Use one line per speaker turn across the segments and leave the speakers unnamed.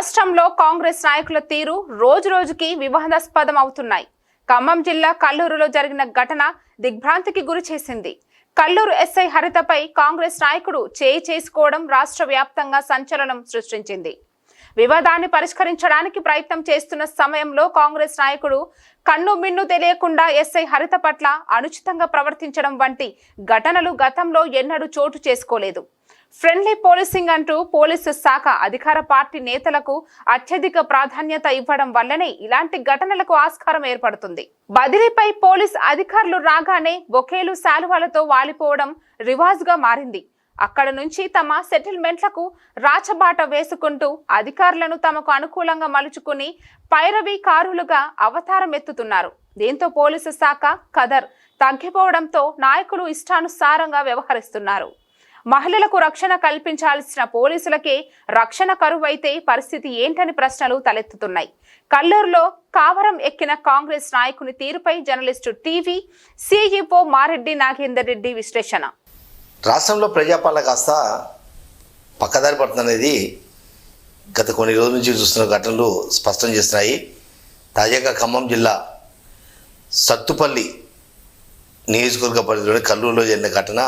రాష్ట్రంలో కాంగ్రెస్ నాయకుల తీరు రోజు రోజుకి వివాదాస్పదం అవుతున్నాయి. ఖమ్మం జిల్లా కల్లూరులో జరిగిన ఘటన దిగ్భ్రాంతికి గురి చేసింది. కల్లూరు ఎస్ఐ హరితపై కాంగ్రెస్ నాయకుడు చేయి చేసుకోవడం రాష్ట్ర వ్యాప్తంగా సంచలనం సృష్టించింది. వివాదాన్ని పరిష్కరించడానికి ప్రయత్నం చేస్తున్న సమయంలో కాంగ్రెస్ నాయకుడు కన్ను మిన్ను తెలియకుండా ఎస్ఐ హరిత పట్ల అనుచితంగా ప్రవర్తించడం వంటి ఘటనలు గతంలో ఎన్నడూ చోటు చేసుకోలేదు. ఫ్రెండ్లీ పోలీసింగ్ అంటూ పోలీసు శాఖ అధికార పార్టీ నేతలకు అత్యధిక ప్రాధాన్యత ఇవ్వడం వల్లనే ఇలాంటి ఘటనలకు ఆస్కారం ఏర్పడుతుంది. బదిలీపై పోలీస్ అధికారులు రాగానే బొకేలు శాలువాలతో వాలిపోవడం రివాజ్గా మారింది. అక్కడ నుంచి తమ సెటిల్మెంట్లకు రాచబాట వేసుకుంటూ అధికారులను తమకు అనుకూలంగా మలుచుకుని పైరవి కారులుగా అవతారం ఎత్తుతున్నారు. దీంతో పోలీసు శాఖ కదర్ తగ్గిపోవడంతో నాయకులు ఇష్టానుసారంగా వ్యవహరిస్తున్నారు. మహిళలకు రక్షణ కల్పించాల్సిన పోలీసులకే రక్షణ కరువైతే పరిస్థితి ఏంటని ప్రశ్నలు తలెత్తుతున్నాయి. కల్లూరులో కావరం ఎక్కిన కాంగ్రెస్ నాయకుని తీరుపై journalist TV CEO Mareddy Nagender Reddy విశ్లేషణ.
రాష్ట్రంలో ప్రజాపాలన కాస్త పక్కదారి పడుతుందనేది గత కొన్ని రోజుల నుంచి చూస్తున్న ఘటనలు స్పష్టం చేస్తున్నాయి. తాజాగా ఖమ్మం జిల్లా సత్తుపల్లి నియోజకవర్గ పరిధిలోని కల్లూరులో జరిగిన ఘటన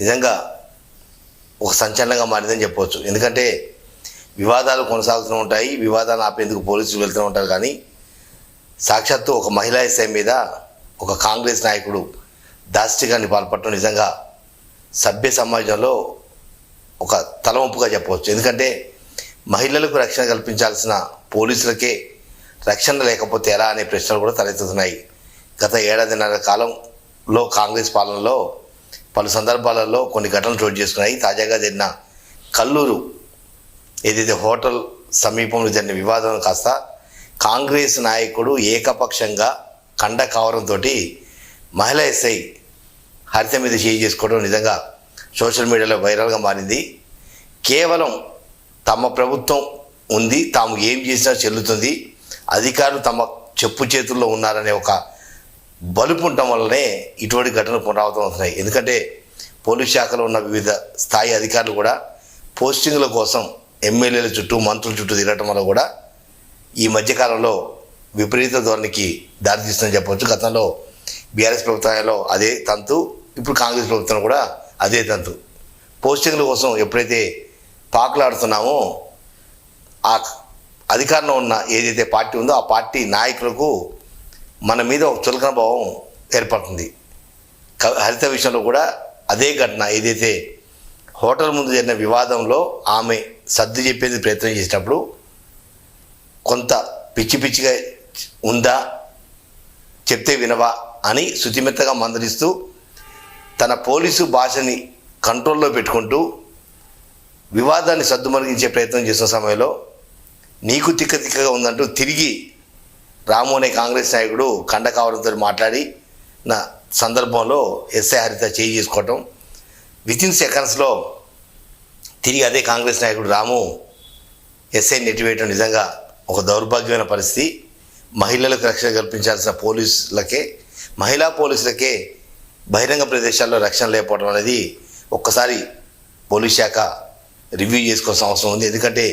నిజంగా ఒక సంచలనంగా మారిందని చెప్పవచ్చు. ఎందుకంటే వివాదాలు కొనసాగుతూ ఉంటాయి వివాదాలు ఆపేందుకు పోలీసులు వెళ్తూ ఉంటారు కానీ సాక్షాత్తు ఒక మహిళా ఎస్ఐ మీద ఒక కాంగ్రెస్ నాయకుడు దాష్టికాన్ని పాల్పడటం నిజంగా సభ్య సమాజంలో ఒక తలవంపుగా చెప్పవచ్చు. ఎందుకంటే మహిళలకు రక్షణ కల్పించాల్సిన పోలీసులకే రక్షణ లేకపోతే ఎలా అనే ప్రశ్నలు కూడా తలెత్తుతున్నాయి. గత ఏడాదిన్నర కాలంలో కాంగ్రెస్ పాలనలో పలు సందర్భాలలో కొన్ని ఘటనలు చోటు చేసుకున్నాయి. తాజాగా జరిగిన కల్లూరు ఏదైతే హోటల్ సమీపంలో జరిగిన వివాదం కాస్త కాంగ్రెస్ నాయకుడు ఏకపక్షంగా కండ కావడంతో మహిళా ఎస్ఐ హరిత మీద చేయి చేసుకోవడం నిజంగా సోషల్ మీడియాలో వైరల్గా మారింది. కేవలం తమ ప్రభుత్వం ఉంది తాము ఏం చేసినా చెల్లుతుంది. అధికారులు తమ చెప్పు చేతుల్లో ఉన్నారనే ఒక బలుపు ఉండటం వల్లనే ఇటువంటి ఘటనలు పునరావృతం అవుతున్నాయి. ఎందుకంటే పోలీస్ శాఖలో ఉన్న వివిధ స్థాయి అధికారులు కూడా పోస్టింగ్ల కోసం ఎమ్మెల్యేల చుట్టూ మంత్రుల చుట్టూ తిరగటం వల్ల కూడా ఈ మధ్యకాలంలో విపరీత ధోరణికి దారితీస్తుందని చెప్పవచ్చు. గతంలో బీఆర్ఎస్ ప్రభుత్వంలో అదే తంతు ఇప్పుడు కాంగ్రెస్ ప్రభుత్వం కూడా అదే తంతు. పోస్టింగ్ల కోసం ఎప్పుడైతే పాకులాడుతున్నామో ఆ అధికారంలో ఉన్న ఏదైతే పార్టీ ఉందో ఆ పార్టీ నాయకులకు మన మీద ఒక చులకన భావం ఏర్పడుతుంది. హరిత విషయంలో కూడా అదే ఘటన ఏదైతే హోటల్ ముందు జరిగిన వివాదంలో ఆమె సర్ది చెప్పేది ప్రయత్నం చేసేటప్పుడు కొంత పిచ్చి పిచ్చిగా ఉందా చెప్తే వినవా అని శుతిమెత్తగా మందలిస్తూ తన పోలీసు భాషని కంట్రోల్లో పెట్టుకుంటూ వివాదాన్ని సద్దుమరిగించే ప్రయత్నం చేసిన సమయంలో నీకు తిక్క తిక్కగా ఉందంటూ తిరిగి రాము అనే కాంగ్రెస్ నాయకుడు కండకావరంతో మాట్లాడి నా సందర్భంలో ఎస్ఐ హరిత చేయి చేసుకోవటం. విత్ ఇన్ సెకండ్స్లో తిరిగి అదే కాంగ్రెస్ నాయకుడు రాము ఎస్ఐ నెట్టివేయటం నిజంగా ఒక దౌర్భాగ్యమైన పరిస్థితి. మహిళలకు రక్షణ కల్పించాల్సిన పోలీసులకే మహిళా పోలీసులకే బహిరంగ ప్రదేశాల్లో రక్షణ లేకపోవడం అనేది ఒక్కసారి పోలీస్ శాఖ రివ్యూ చేసుకోవాల్సిన అవసరం ఉంది. ఎందుకంటే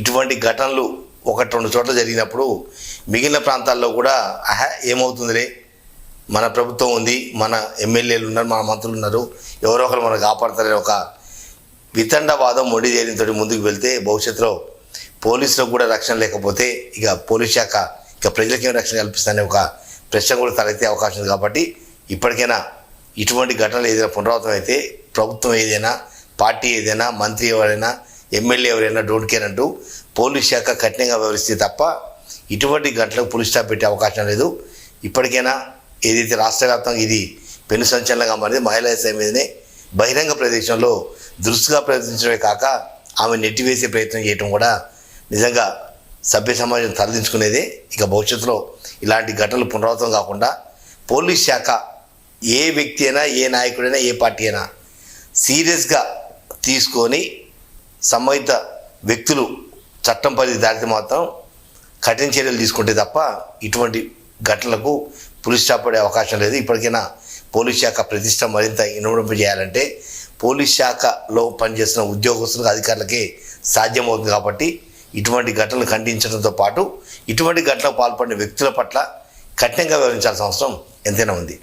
ఇటువంటి ఘటనలు ఒకటి రెండు చోట్ల జరిగినప్పుడు మిగిలిన ప్రాంతాల్లో కూడా ఆహా ఏమవుతుందిలే? మన ప్రభుత్వం ఉంది మన ఎమ్మెల్యేలు ఉన్నారు మన మంత్రులు ఉన్నారు ఎవరో ఒకరు మనకు కాపాడతారని ఒక వితండవాదం మొండి చేయడంతో ముందుకు వెళ్తే భవిష్యత్తులో పోలీసులకు కూడా రక్షణ లేకపోతే ఇక పోలీస్ శాఖ ఇక ప్రజలకేం రక్షణ కల్పిస్తానే ఒక ప్రశ్న కూడా తలెత్తే అవకాశం ఉంది కాబట్టి ఇప్పటికైనా ఇటువంటి ఘటనలు ఏదైనా పునరావృతం అయితే ప్రభుత్వం ఏదైనా పార్టీ ఏదైనా మంత్రి ఎవరైనా ఎమ్మెల్యే ఎవరైనా డోంట్ కేర్ అంటూ పోలీస్ శాఖ కఠినంగా వ్యవహరిస్తే తప్ప ఇటువంటి గంటలకు పులి స్టాప్ పెట్టే అవకాశం లేదు. ఇప్పటికైనా ఏదైతే రాష్ట్ర వ్యాప్తంగా ఇది పెను సంచలనంగా మారింది మహిళా ఎస్ఐ మీదనే బహిరంగ ప్రదేశంలో దురుసుగా ప్రయత్నించడమే కాక ఆమె నెట్టివేసే ప్రయత్నం చేయటం కూడా నిజంగా సభ్య సమాజం తరలించుకునేదే ఇక భవిష్యత్తులో ఇలాంటి ఘటనలు పునరావృతం కాకుండా పోలీస్ శాఖ ఏ వ్యక్తి అయినా ఏ నాయకుడైనా ఏ పార్టీ అయినా సీరియస్గా తీసుకొని సంబంధిత వ్యక్తులు చట్టం పరిధి దాటితే మాత్రం కఠిన చర్యలు తీసుకుంటే తప్ప ఇటువంటి ఘటనలకు పులిస్ స్టాప్ పడే అవకాశం లేదు. ఇప్పటికైనా పోలీస్ శాఖ ప్రతిష్ట మరింత ఇనుమడింపు చేయాలంటే పోలీస్ శాఖలో పనిచేస్తున్న ఉద్యోగస్తులకు అధికారులకే సాధ్యమవుతుంది కాబట్టి ఇటువంటి ఘటనలు ఖండించడంతో పాటు ఇటువంటి ఘటనలకు పాల్పడిన వ్యక్తుల పట్ల కఠినంగా వ్యవహరించాల్సిన అవసరం ఎంతైనా ఉంది.